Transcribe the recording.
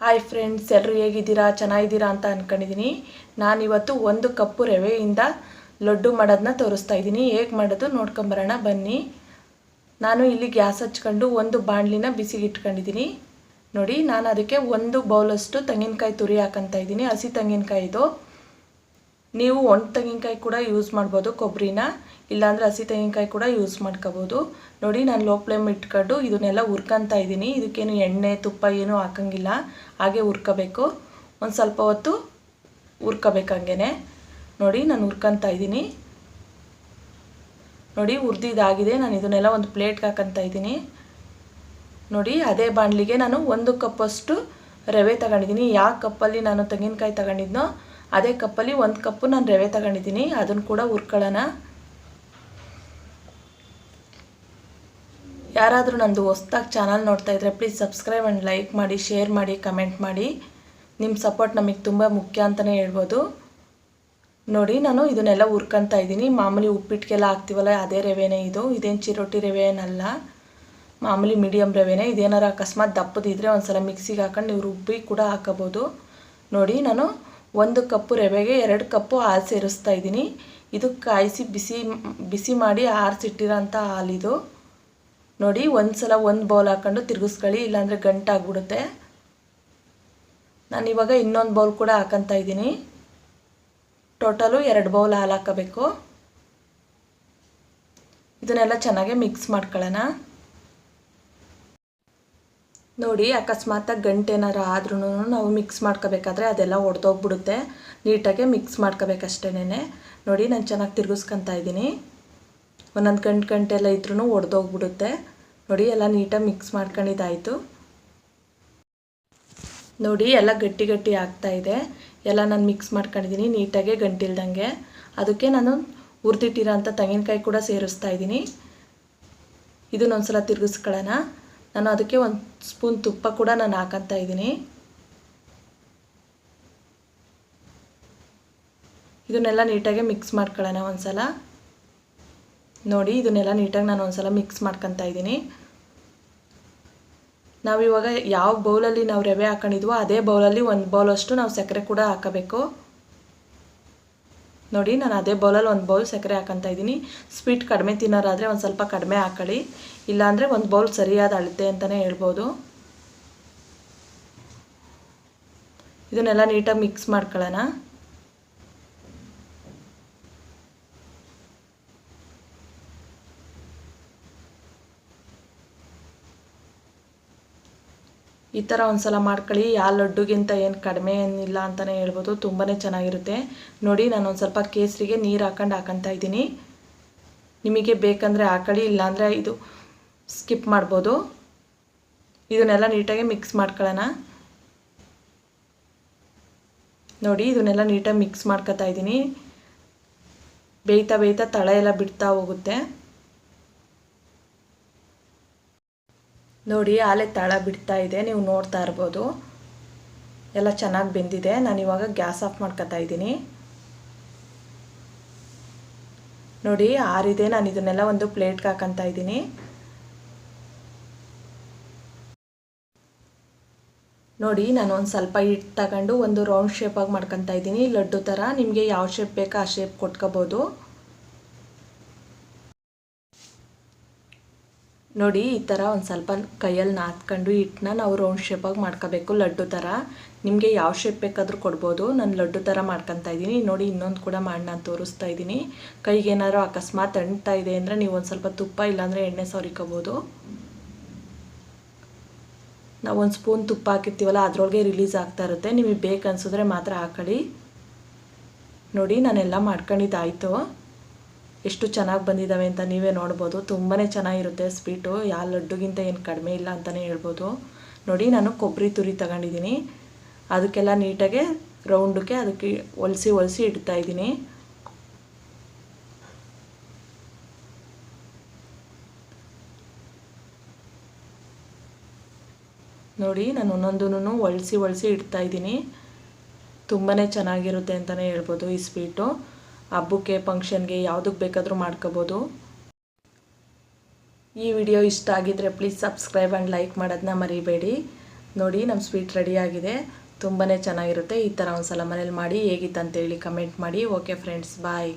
Hi friends ಎಲ್ಲರೂ ಹೇಗಿದ್ದೀರಾ? ಚೆನ್ನಾಗಿದ್ದೀರಾ ಅಂತ ಅಂದ್ಕೊಂಡಿದ್ದೀನಿ ನಾನಿವತ್ತು ಒಂದು ಕಪ್ಪು ರವೆಯಿಂದ ಲಡ್ಡು ಮಾಡೋದನ್ನ ತೋರಿಸ್ತಾ ಇದ್ದೀನಿ. ಹೇಗೆ ಮಾಡೋದು ನೋಡ್ಕೊಂಬರೋಣ, ಬನ್ನಿ. ನಾನು ಇಲ್ಲಿ ಗ್ಯಾಸ್ ಹಚ್ಕೊಂಡು ಒಂದು ಬಾಣಲಿನ ಬಿಸಿಗೆ ಇಟ್ಕೊಂಡಿದ್ದೀನಿ ನೋಡಿ ನಾನು ಅದಕ್ಕೆ ಒಂದು ಬೌಲಷ್ಟು ತೆಂಗಿನಕಾಯಿ ತುರಿ ಹಾಕಂತ ಇದ್ದೀನಿ. ಹಸಿ ತೆಂಗಿನಕಾಯಿದು ನೀವು ಒಣ ತೆಂಗಿನಕಾಯಿ ಕೂಡ ಯೂಸ್ ಮಾಡ್ಬೋದು ಕೊಬ್ಬರಿನ ಇಲ್ಲಾಂದರೆ ಹಸಿ ತೆಂಗಿನಕಾಯಿ ಕೂಡ ಯೂಸ್ ಮಾಡ್ಕೋಬೋದು. ನೋಡಿ, ನಾನು ಲೋ ಫ್ಲೇಮ್ ಇಟ್ಕೊಂಡು ಇದನ್ನೆಲ್ಲ ಹುರ್ಕೊತಾ ಇದ್ದೀನಿ. ಇದಕ್ಕೇನು ಎಣ್ಣೆ, ತುಪ್ಪ ಏನೂ ಹಾಕಂಗಿಲ್ಲ. ಹಾಗೆ ಹುರ್ಕೋಬೇಕು. ಒಂದು ಸ್ವಲ್ಪ ಹೊತ್ತು ಹುರ್ಕೋಬೇಕು ಹಂಗೆ ನೋಡಿ, ನಾನು ಹುರ್ಕೊತಾ ಇದ್ದೀನಿ. ನೋಡಿ, ಹುರಿದಿದ್ದಾಗಿದೆ. ನಾನು ಇದನ್ನೆಲ್ಲ ಒಂದು ಪ್ಲೇಟ್ಗೆ ಹಾಕೊತಾ ಇದ್ದೀನಿ. ನೋಡಿ, ಅದೇ ಬಾಣಲಿಗೆ ನಾನು ಒಂದು ಕಪ್ಪಷ್ಟು ರವೆ ತಗೊಂಡಿದ್ದೀನಿ. ಯಾವ ಕಪ್ಪಲ್ಲಿ ನಾನು ತೆಂಗಿನಕಾಯಿ ತಗೊಂಡಿದ್ನೋ ಅದೇ ಕಪ್ಪಲ್ಲಿ ಒಂದು ಕಪ್ಪು ನಾನು ರವೆ ತಗೊಂಡಿದ್ದೀನಿ ಅದನ್ನು ಕೂಡ ಹುರ್ಕೊಳ್ಳೋಣ. ಯಾರಾದರೂ ನಂದು ಹೊಸ್ದಾಗಿ ಚಾನಲ್ ನೋಡ್ತಾ ಇದ್ದರೆ ಪ್ಲೀಸ್ ಸಬ್ಸ್ಕ್ರೈಬ್ ಆ್ಯಂಡ್ ಲೈಕ್ ಮಾಡಿ, ಶೇರ್ ಮಾಡಿ, ಕಮೆಂಟ್ ಮಾಡಿ. ನಿಮ್ಮ ಸಪೋರ್ಟ್ ನಮಗೆ ತುಂಬ ಮುಖ್ಯ ಅಂತಲೇ ಹೇಳ್ಬೋದು. ನೋಡಿ, ನಾನು ಇದನ್ನೆಲ್ಲ ಹುರ್ಕೊತಾ ಇದ್ದೀನಿ. ಮಾಮೂಲಿ ಉಪ್ಪಿಟ್ಟಿಗೆಲ್ಲ ಹಾಕ್ತೀವಲ್ಲ, ಅದೇ ರವೆನೇ ಇದು. ಇದೇನು ಚಿರೋಟಿ ರವೆ ಏನಲ್ಲ ಮಾಮೂಲಿ ಮೀಡಿಯಮ್ ರವೆನೇ. ಇದೇನಾರು ಅಕಸ್ಮಾತ್ ದಪ್ಪದಿದ್ದರೆ ಒಂದು ಸಲ ಮಿಕ್ಸಿಗೆ ಹಾಕೊಂಡು ನೀವು ರುಬ್ಬಿ ಕೂಡ ಹಾಕೋಬೋದು. ನೋಡಿ, ನಾನು ಒಂದು ಕಪ್ಪು ರವೆಗೆ ಎರಡು ಕಪ್ಪು ಹಾಲು ಸೇರಿಸ್ತಾ ಇದ್ದೀನಿ. ಇದು ಕಾಯಿಸಿ ಬಿಸಿ ಬಿಸಿ ಮಾಡಿ ಆರಿಸಿಟ್ಟಿರೋಂಥ ಹಾಲಿದು. ನೋಡಿ ಒಂದು ಸಲ ಒಂದು ಬೌಲ್ ಹಾಕ್ಕೊಂಡು ತಿರುಗಿಸ್ಕೊಳ್ಳಿ, ಇಲ್ಲಾಂದರೆ ಗಂಟಾಗ್ಬಿಡುತ್ತೆ ನಾನು ಇವಾಗ ಇನ್ನೊಂದು ಬೌಲ್ ಕೂಡ ಹಾಕಂತ ಇದ್ದೀನಿ. ಟೋಟಲು ಎರಡು ಬೌಲ್ ಹಾಲು ಹಾಕಬೇಕು. ಇದನ್ನೆಲ್ಲ ಚೆನ್ನಾಗಿ ಮಿಕ್ಸ್ ಮಾಡ್ಕೊಳ್ಳೋಣ. ನೋಡಿ ಅಕಸ್ಮಾತಾಗಿ ಗಂಟೆನಾರು ಆದ್ರೂ ನಾವು ಮಿಕ್ಸ್ ಮಾಡ್ಕೋಬೇಕಾದ್ರೆ ಅದೆಲ್ಲ ಒಡೆದೋಗ್ಬಿಡುತ್ತೆ. ನೀಟಾಗೆ ಮಿಕ್ಸ್ ಮಾಡ್ಕೋಬೇಕಷ್ಟೇನೆ ನೋಡಿ, ನಾನು ಚೆನ್ನಾಗಿ ತಿರ್ಗಿಸ್ಕೊತಾ ಇದ್ದೀನಿ. ಒಂದೊಂದು ಗಂಟೆ ಗಂಟೆ ಎಲ್ಲ ಇದ್ರೂ ಒಡೆದೋಗ್ಬಿಡುತ್ತೆ. ನೋಡಿ, ಎಲ್ಲ ನೀಟಾಗಿ ಮಿಕ್ಸ್ ಮಾಡ್ಕೊಂಡಿದ್ದಾಯಿತು. ನೋಡಿ, ಎಲ್ಲ ಗಟ್ಟಿ ಗಟ್ಟಿ ಆಗ್ತಾ ಇದೆ. ಎಲ್ಲ ನಾನು ಮಿಕ್ಸ್ ಮಾಡ್ಕೊಂಡಿದ್ದೀನಿ, ನೀಟಾಗೆ ಗಂಟಿಲ್ದಂಗೆ. ಅದಕ್ಕೆ ನಾನು ಹುರಿದಿಟ್ಟಿರೋ ಅಂಥ ತೆಂಗಿನಕಾಯಿ ಕೂಡ ಸೇರಿಸ್ತಾ ಇದ್ದೀನಿ. ಇದನ್ನೊಂದು ಸಲ ತಿರುಗಿಸ್ಕೊಳ್ಳೋಣ. ನಾನು ಅದಕ್ಕೆ ಒಂದು ಸ್ಪೂನ್ ತುಪ್ಪ ಕೂಡ ನಾನು ಹಾಕತ್ತಾ ಇದ್ದೀನಿ. ಇದನ್ನೆಲ್ಲ ನೀಟಾಗಿ ಮಿಕ್ಸ್ ಮಾಡ್ಕೊಳ್ಳೋಣ ಒಂದು ಸಲ ನೋಡಿ, ಇದನ್ನೆಲ್ಲ ನೀಟಾಗಿ ನಾನು ಒಂದು ಸಲ ಮಿಕ್ಸ್ ಮಾಡ್ಕೊತಾ ಇದ್ದೀನಿ. ನಾವಿವಾಗ ಯಾವ ಬೌಲಲ್ಲಿ ನಾವು ರವೆ ಹಾಕೊಂಡಿದ್ವೋ, ಅದೇ ಬೌಲಲ್ಲಿ ಒಂದು ಬೌಲಷ್ಟು ನಾವು ಸಕ್ಕರೆ ಕೂಡ ಹಾಕಬೇಕು. ನೋಡಿ, ನಾನು ಅದೇ ಬೌಲಲ್ಲಿ ಒಂದು ಬೌಲ್ ಸಕ್ಕರೆ ಹಾಕಂತ ಇದ್ದೀನಿ. ಸ್ವೀಟ್ ಕಡಿಮೆ ತಿನ್ನೋರಾದರೆ ಒಂದು ಸ್ವಲ್ಪ ಕಡಿಮೆ ಹಾಕೊಳ್ಳಿ. ಇಲ್ಲಾಂದರೆ ಒಂದು ಬೌಲ್ ಸರಿಯಾದ ಅಳತೆ ಅಂತಲೇ ಹೇಳ್ಬೋದು. ಇದನ್ನೆಲ್ಲ ನೀಟಾಗಿ ಮಿಕ್ಸ್ ಮಾಡ್ಕೊಳ್ಳೋಣ. ಈ ಥರ ಒಂದು ಸಲ ಮಾಡ್ಕೊಳ್ಳಿ. ಯಾವ ಲಡ್ಡುಗಿಂತ ಏನು ಕಡಿಮೆ ಏನಿಲ್ಲ ಅಂತಲೇ ಹೇಳ್ಬೋದು. ತುಂಬಾ ಚೆನ್ನಾಗಿರುತ್ತೆ. ನೋಡಿ, ನಾನು ಒಂದು ಸ್ವಲ್ಪ ಕೇಸರಿಗೆ ನೀರು ಹಾಕೊಂಡು ಹಾಕೊತಾ ಇದ್ದೀನಿ. ನಿಮಗೆ ಬೇಕಂದರೆ ಹಾಕೊಳ್ಳಿ, ಇಲ್ಲಾಂದರೆ ಇದು ಸ್ಕಿಪ್ ಮಾಡ್ಬೋದು. ಇದನ್ನೆಲ್ಲ ನೀಟಾಗಿ ಮಿಕ್ಸ್ ಮಾಡ್ಕೊಳ್ಳೋಣ. ನೋಡಿ, ಇದನ್ನೆಲ್ಲ ನೀಟಾಗಿ ಮಿಕ್ಸ್ ಮಾಡ್ಕೊತಾ ಇದ್ದೀನಿ. ಬೇಯ್ತಾ ಬೇಯ್ತಾ ತಳ ಎಲ್ಲ ಬಿಡ್ತಾ ಹೋಗುತ್ತೆ. ನೋಡಿ, ಆಲೆ ತಳ ಬಿಡ್ತಾ ಇದೆ. ನೀವು ನೋಡ್ತಾ ಇರ್ಬೋದು. ಎಲ್ಲ ಚೆನ್ನಾಗಿ ಬೆಂದಿದೆ. ನಾನು ಇವಾಗ ಗ್ಯಾಸ್ ಆಫ್ ಮಾಡ್ಕೊತಾ ಇದ್ದೀನಿ. ನೋಡಿ, ಆರಿದೆ. ನಾನು ಇದನ್ನೆಲ್ಲ ಒಂದು ಪ್ಲೇಟ್ಗೆ ಹಾಕಂತ ಇದ್ದೀನಿ. ನೋಡಿ, ನಾನು ಒಂದು ಸ್ವಲ್ಪ ಹಿಟ್ಟು ತಗೊಂಡು ಒಂದು ರೌಂಡ್ ಶೇಪಾಗಿ ಮಾಡ್ಕೊತಾ ಇದ್ದೀನಿ. ಲಡ್ಡು ಥರ ನಿಮಗೆ ಯಾವ ಶೇಪ್ ಬೇಕೋ ಆ ಶೇಪ್ ಕೊಟ್ಕೋಬೋದು. ನೋಡಿ, ಈ ಥರ ಒಂದು ಸ್ವಲ್ಪ ಕೈಯಲ್ಲಿ ನಾದ್ಕೊಂಡು ಹಿಟ್ಟನ್ನ ನಾವು ರೌಂಡ್ ಶೇಪಾಗಿ ಮಾಡ್ಕೋಬೇಕು, ಲಡ್ಡು ಥರ ನಿಮಗೆ ಯಾವ ಶೇಪ್ ಬೇಕಾದರೂ ಕೊಡ್ಬೋದು. ನಾನು ಲಡ್ಡು ಥರ ಮಾಡ್ಕೊತಾ ಇದ್ದೀನಿ. ನೋಡಿ, ಇನ್ನೊಂದು ಕೂಡ ಮಾಡಿ ನಾನು ತೋರಿಸ್ತಾ ಇದ್ದೀನಿ. ಕೈಗೆ ಏನಾದ್ರು ಅಕಸ್ಮಾತ್ ಅಂಟ್ತಾ ಇದೆ ಅಂದರೆ ನೀವು ಒಂದು ಸ್ವಲ್ಪ ತುಪ್ಪ ಇಲ್ಲಾಂದರೆ ಎಣ್ಣೆ ಸವರಿಕೋಬೋದು ನಾವು ಒಂದು ಸ್ಪೂನ್ ತುಪ್ಪ ಹಾಕಿರ್ತೀವಲ್ಲ, ಅದರೊಳಗೆ ರಿಲೀಸ್ ಆಗ್ತಾ ಇರುತ್ತೆ. ನಿಮಗೆ ಬೇಕು ಅನಿಸಿದ್ರೆ ಮಾತ್ರ ಹಾಕೊಳ್ಳಿ. ನೋಡಿ, ನಾನೆಲ್ಲ ಮಾಡ್ಕೊಂಡಿದ್ದಾಯಿತು. ಎಷ್ಟು ಚೆನ್ನಾಗಿ ಬಂದಿದ್ದಾವೆ ಅಂತ ನೀವೇ ನೋಡ್ಬೋದು. ತುಂಬಾ ಚೆನ್ನಾಗಿರುತ್ತೆ ಸ್ವೀಟು. ಯಾವ ಲಡ್ಡುಗಿಂತ ಏನು ಕಡಿಮೆ ಇಲ್ಲ ಅಂತಲೇ ಹೇಳ್ಬೋದು. ನೋಡಿ, ನಾನು ಕೊಬ್ಬರಿ ತುರಿ ತಗೊಂಡಿದ್ದೀನಿ. ಅದಕ್ಕೆಲ್ಲ ನೀಟಾಗೆ ರೌಂಡಕ್ಕೆ ಅದಕ್ಕೆ ಒಲಿಸಿ ಒಲಿಸಿ ಇಡ್ತಾ ಇದ್ದೀನಿ. ನೋಡಿ, ನಾನು ಒಂದೊಂದೂ ಒಳಿಸಿ ಒಳಿಸಿ ಇಡ್ತಾ ಇದ್ದೀನಿ. ತುಂಬಾ ಚೆನ್ನಾಗಿರುತ್ತೆ ಅಂತಲೇ ಹೇಳ್ಬೋದು ಈ ಸ್ವೀಟು. ಹಬ್ಬಕ್ಕೆ, ಫಂಕ್ಷನ್ಗೆ ಯಾವುದಕ್ಕೆ ಬೇಕಾದರೂ ಮಾಡ್ಕೋಬೋದು. ಈ ವಿಡಿಯೋ ಇಷ್ಟ ಆಗಿದ್ದರೆ ಪ್ಲೀಸ್ ಸಬ್ಸ್ಕ್ರೈಬ್ ಆ್ಯಂಡ್ ಲೈಕ್ ಮಾಡೋದನ್ನ ಮರಿಬೇಡಿ. ನೋಡಿ ನಮ್ಮ ಸ್ವೀಟ್ ರೆಡಿಯಾಗಿದೆ ತುಂಬಾ ಚೆನ್ನಾಗಿರುತ್ತೆ. ಈ ಥರ ಒಂದು ಸಲ ಮನೇಲಿ ಮಾಡಿ ಹೇಗಿತ್ತು ಅಂತೇಳಿ ಕಮೆಂಟ್ ಮಾಡಿ. Okay, friends, bye.